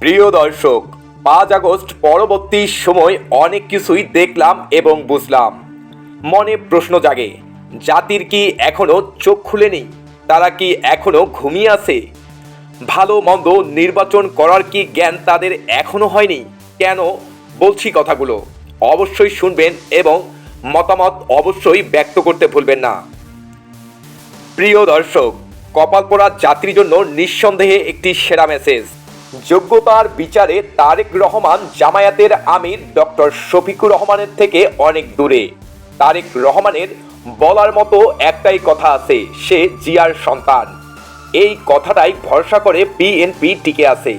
প্রিয় দর্শক, পাঁচ আগস্ট পরবর্তী সময় অনেক কিছুই দেখলাম এবং বুঝলাম। মনে প্রশ্ন জাগে, জাতির কি এখনও চোখ খুলেনি তারা কি এখনও ঘুমিয়ে আছে? ভালো মন্দ নির্বাচন করার কি জ্ঞান তাদের এখনও হয়নি? কেন? বলছি কথাগুলো। অবশ্যই শুনবেন এবং মতামত অবশ্যই ব্যক্ত করতে ভুলবেন না। প্রিয় দর্শক কপাল কপালপোড়া যাত্রীর জন্য নিঃসন্দেহে একটি সেরা মেসেজ যোগ্যতার বিচারে তারেক রহমান জামায়াতের আমির ডক্টর শফিকুর রহমানের থেকে অনেক দূরে। তারেক রহমানের বলার মতো একটাই কথা আছে, সে জিয়ার সন্তান। এই কথাটাই ভরসা করে বিএনপি টিকে আছে।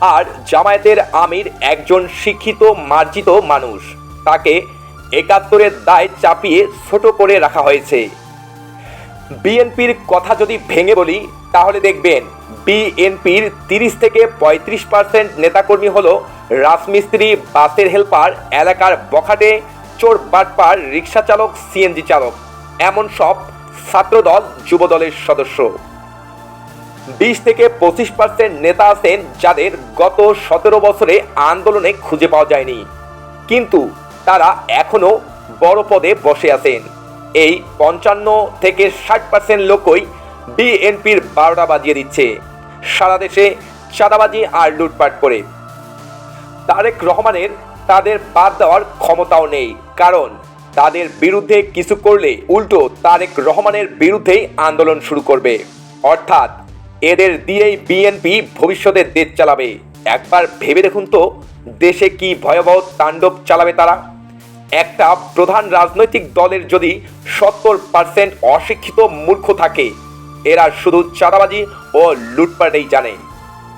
আর জামায়াতের আমির একজন শিক্ষিত, মার্জিত মানুষ। তাকে একাত্তরের দায় চাপিয়ে ছোট করে রাখা হয়েছে। বিএনপির কথা যদি ভেঙে বলি, তাহলে দেখবেন বিএনপির তিরিশ থেকে পঁয়ত্রিশ পার্সেন্ট নেতাকর্মী হল রাজমিস্ত্রি, বাসের হেল্পার, এলাকার বখাটে, চোর বাটপার, রিক্সা চালক, সিএনজি চালক। এমন সব ছাত্রদল, যুবদলের সদস্য। বিশ থেকে পঁচিশ পার্সেন্ট নেতা আছেন যাদের গত সতেরো বছরে আন্দোলনে খুঁজে পাওয়া যায়নি। কিন্তু তারা এখনও বড় পদে বসে আছেন। এই পঞ্চান্ন থেকে ষাট পার্সেন্ট লোকই বিএনপির বারোটা বাজিয়ে দিচ্ছে। সারা দেশে চাঁদাবাজি আর লুটপাট করে। তারেক রহমানের তাদের বাদ দেওয়ার ক্ষমতাও নেই, কারণ তাদের বিরুদ্ধে কিছু করলে উল্টো তারেক রহমানের বিরুদ্ধেই আন্দোলন শুরু করবে। অর্থাৎ এদের দিয়েই বিএনপি ভবিষ্যতে দেশ চালাবে। একবার ভেবে দেখুন তো, দেশে কি ভয়াবহ তাণ্ডব চালাবে তারা। একটা প্রধান রাজনৈতিক দলের যদি সত্তর পার্সেন্ট অশিক্ষিত মূর্খ থাকে, এরা শুধু চাঁদাবাজি ও লুটপাটেই জানে।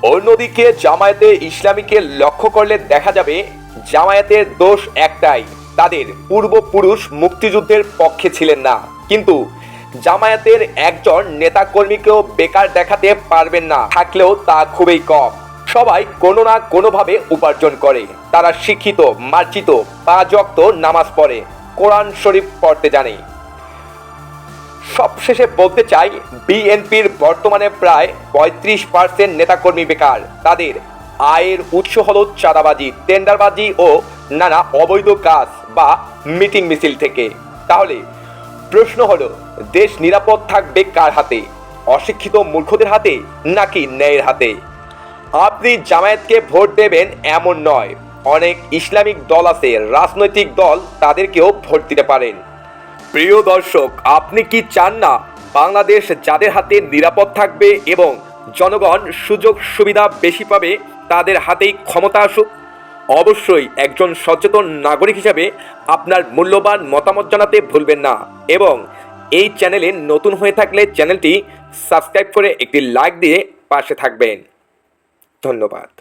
অন্যদিকে জামায়াতে ইসলামীকে লক্ষ্য করলে দেখা যাবে, জামায়াতের দোষ একটাই, তাদের পূর্বপুরুষ মুক্তিযুদ্ধের পক্ষে ছিলেন না। কিন্তু জামায়াতের একজন নেতাকর্মীকেও বেকার দেখাতে পারবেন না, থাকলেও তা খুবই কম। সবাই কোনো না কোনোভাবে উপার্জন করে। তারা শিক্ষিত, মার্জিত পাঁচক্ত নামাজ পড়ে, কোরআন শরীফ পড়তে জানে। সবশেষে বলতে চাই, বিএনপির বর্তমানে প্রায় পঁয়ত্রিশ পার্সেন্ট নেতাকর্মী বেকার। তাদের আয়ের উৎস হল চাঁদাবাজি, টেন্ডারবাজি ও নানা অবৈধ কাজ বা মিটিং মিছিল থেকে। তাহলে প্রশ্ন হলো, দেশ নিরাপদ থাকবে কার হাতে? অশিক্ষিত মূর্খদের হাতে নাকি ন্যায়ের হাতে? আপনি জামায়াতকে ভোট দেবেন এমন নয়। অনেক ইসলামিক দল আছে, রাজনৈতিক দল, তাদেরকেও ভোট দিতে পারেন। প্রিয় দর্শক, আপনি কি চান না বাংলাদেশ যাদের হাতে নিরাপদ থাকবে এবং জনগণ সুযোগ সুবিধা বেশি পাবে, তাদের হাতেই ক্ষমতা আসুক? অবশ্যই একজন সচেতন নাগরিক হিসাবে আপনার মূল্যবান মতামত জানাতে ভুলবেন না এবং এই চ্যানেলে নতুন হয়ে থাকলে চ্যানেলটি সাবস্ক্রাইব করে একটি লাইক দিয়ে পাশে থাকবেন। ধন্যবাদ।